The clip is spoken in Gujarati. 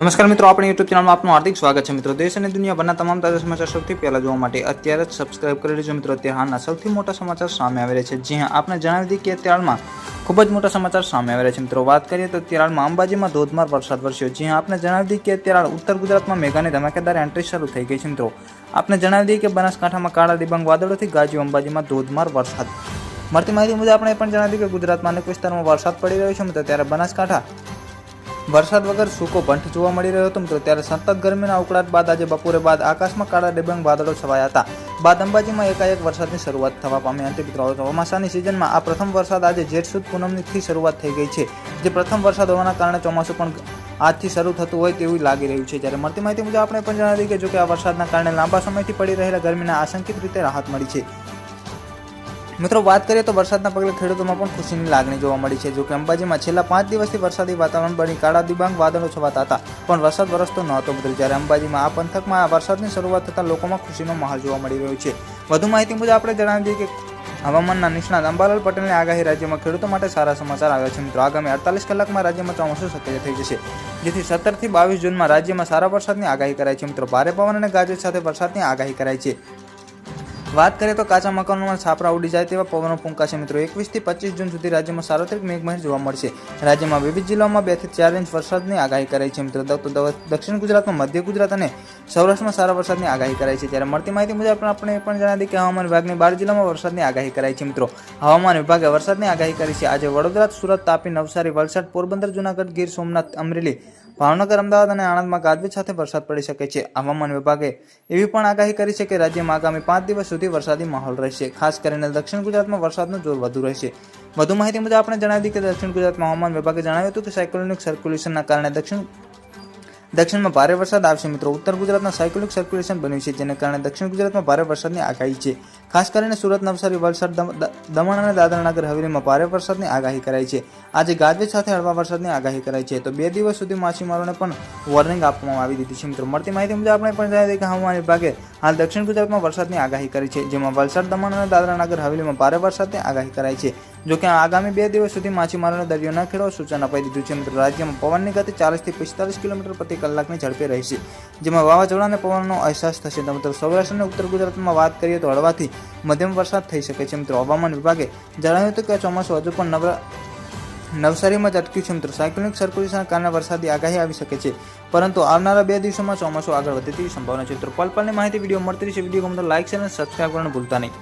નમસ્કાર મિત્રો, આપણે યુટ્યુબ ચેનલમાં આપનું હાર્દિક સ્વાગત છે. મિત્રો, દેશ અને દુનિયાભરના તમામ તાજા સમાચાર સૌથી પહેલા જોવા માટે અત્યારે જ સબસ્ક્રાઇબ કરી લેજો. મિત્રો, અત્યારે હાલના સૌથી મોટા સમાચાર સામે આવેલા છે. જ્યાં આપણે જણાવી દઈએ કે અત્યારમાં ખૂબ જ મોટા સમાચાર સામે આવેલા છે. મિત્રો, વાત કરીએ તો અત્યારમાં અંબાજીમાં ધોધમાર વરસાદ વરસ્યો. જ્યાં આપણે જણાવી દઈએ કે અત્યારે ઉત્તર ગુજરાતમાં મેઘાની ધમાકેદાર એન્ટ્રી શરૂ થઈ ગઈ છે. મિત્રો આપણે જણાવી દઈએ કે બનાસકાંઠામાં કાળા દિબંગ વાદળોથી ગાજ્યું અંબાજીમાં ધોધમાર વરસાદ. મળતી માહિતી મુજબ આપણે પણ જણાવી કે ગુજરાતમાં અનેક વિસ્તારમાં વરસાદ પડી રહ્યો છે. મિત્રો, ત્યારે બનાસકાંઠા વરસાદ વગર સૂકો ભંઠ જોવા મળી રહ્યો હતો મિત્રો. ત્યારે સતત ગરમીના ઉકળાટ બાદ આજે બપોરે બાદ આકાશમાં કાળા ડિબાંગ વાદળો છવાયા હતા. બાદ અંબાજીમાં એકાએક વરસાદની શરૂઆત થવા પામી. હતી મિત્રો ચોમાસાની સિઝનમાં આ પ્રથમ વરસાદ આજે જેઠ સુદ પૂનમથી શરૂઆત થઈ ગઈ છે. જે પ્રથમ વરસાદ હોવાના કારણે ચોમાસું પણ આજથી શરૂ થતું હોય તેવું લાગી રહ્યું છે. જ્યારે મળતી માહિતી મુજબ આપણે પણ જણાવી કે જો કે આ વરસાદના કારણે લાંબા સમયથી પડી રહેલા ગરમીના આશંકિત રીતે રાહત મળી છે. મિત્રો, વાત કરીએ તો વરસાદના પગલે ખેડૂતોમાં પણ ખુશીની લાગણી જોવા મળી છે. જો કે અંબાજીમાં છેલ્લા પાંચ દિવસથી વરસાદી વાતાવરણ બની. કાળા દિબાંગ વાદળો છવાતા હતા, પણ વરસાદ વરસતો નહોતો મિત્રો જ્યારે અંબાજીમાં આ પંથકમાં વરસાદની શરૂઆત થતાં લોકોમાં ખુશીનો માહોલ જોવા મળી રહ્યો છે. વધુ માહિતી મુજબ આપણે જણાવી દઈએ કે હવામાનના નિષ્ણાત અંબાલાલ પટેલની આગાહી રાજ્યમાં ખેડૂતો માટે સારા સમાચાર આવ્યા છે. મિત્રો, આગામી અડતાલીસ કલાકમાં રાજ્યમાં ચોમાસું સક્રિય થઈ જશે, જેથી સત્તરથી બાવીસ જૂનમાં રાજ્યમાં સારા વરસાદની આગાહી કરાઈ છે. મિત્રો, ભારે પવન અને ગાજવીજ સાથે વરસાદની આગાહી કરાઈ છે. વાત કરીએ તો કાચા મકાનોમાં છાપરા ઉડી જાય તેવા પવનો ફૂંકાશે મિત્રો. એકવીસથી પચીસ જૂન સુધી રાજ્યમાં સાર્વત્રિક મેઘમહેર જોવા મળશે. રાજ્યમાં વિવિધ જિલ્લાઓમાં બેથી ચાર ઇંચ વરસાદની આગાહી કરાઈ છે મિત્રો. તો દક્ષિણ ગુજરાતમાં મધ્ય ગુજરાત અને સૌરાષ્ટ્રમાં સારા વરસાદની આગાહી કરાઈ છે. ત્યારે મળતી માહિતી મુજબ આપણે એ પણ જણાવી કે હવામાન વિભાગની બાર જિલ્લામાં વરસાદની આગાહી કરાઈ છે મિત્રો. હવામાન વિભાગે વરસાદની આગાહી કરી છે. આજે વડોદરા, સુરત, તાપી, નવસારી, વલસાડ, પોરબંદર, જુનાગઢ, ગીર, સોમનાથ, અમરેલી, ભાવનગર, અમદાવાદ અને આણંદમાં ગાજવીજ સાથે વરસાદ પડી શકે છે. હવામાન વિભાગે એવી પણ આગાહી કરી છે કે રાજ્યમાં આગામી પાંચ દિવસ સુધી વરસાદી માહોલ રહેશે. ખાસ કરીને દક્ષિણ ગુજરાતમાં વરસાદનું જોર વધુ રહેશે. વધુ માહિતી મુજબ આપણે જણાવી દઈએ કે દક્ષિણ ગુજરાતમાં હવામાન વિભાગે જણાવ્યું હતું કે સાયક્લોનિક સર્ક્યુલેશનના કારણે દક્ષિણ દક્ષિણમાં ભારે વરસાદ આવશે મિત્રો. ઉત્તર ગુજરાતમાં સાયક્લોનિક સર્ક્યુલેશન બન્યું છે, જેને કારણે દક્ષિણ ગુજરાતમાં ભારે વરસાદની આગાહી છે. ખાસ કરીને સુરત, નવસારી, વલસાડ દમણ અને દાદરાનગર હવેલીમાં ભારે વરસાદની આગાહી કરાઈ છે. આજે ગાજવીજ સાથે હળવા વરસાદની આગાહી કરાઈ છે. તો બે દિવસ સુધી માછીમારોને પણ વોર્નિંગ આપવામાં આવી દીધી છે મિત્રો. મળતી માહિતી મુજબ આપણે પણ જણાવી કે હવામાન વિભાગે હાલ દક્ષિણ ગુજરાતમાં વરસાદની આગાહી કરી છે, જેમાં વલસાડ, દમણ અને દાદરાનગર હવેલીમાં ભારે વરસાદની આગાહી કરાઈ છે. જો કે આગામી બે દિવસ સુધી માછીમારોને દરિયો ન ખેડવા સૂચન અપાઈ દીધું છે. મિત્રો, રાજ્યમાં પવનની ગતિ ચાલીસથી પિસ્તાલીસ કિલોમીટર પ્રતિ કલાકની ઝડપે રહેશે. જેમાં વાવાઝોડા અને પવનનો અહેસાસ થશે. તો મિત્રો, સૌરાષ્ટ્ર અને ઉત્તર ગુજરાતમાં વાત કરીએ તો હળવાથી મધ્યમ વરસાદ થઈ શકે છે. મિત્રો, હવામાન વિભાગે જણાવ્યું હતું કે ચોમાસું હજુ પણ નવરા, નવસારીમાં જ અટક્યું છે. મિત્રો, સાયક્લોનિક સર્ક્યુલેશનના કારણે વરસાદી આગાહી આવી શકે છે. પરંતુ આવનારા બે દિવસોમાં ચોમાસું આગળ વધે તેવી સંભાવના છે. મિત્રો, પલ પલની માહિતી વીડિયો મળતી રહેશે. વીડિયો ગમતો લાઇક છે અને સબસ્ક્રાઈબ કરવાનું ભૂલતા નહીં.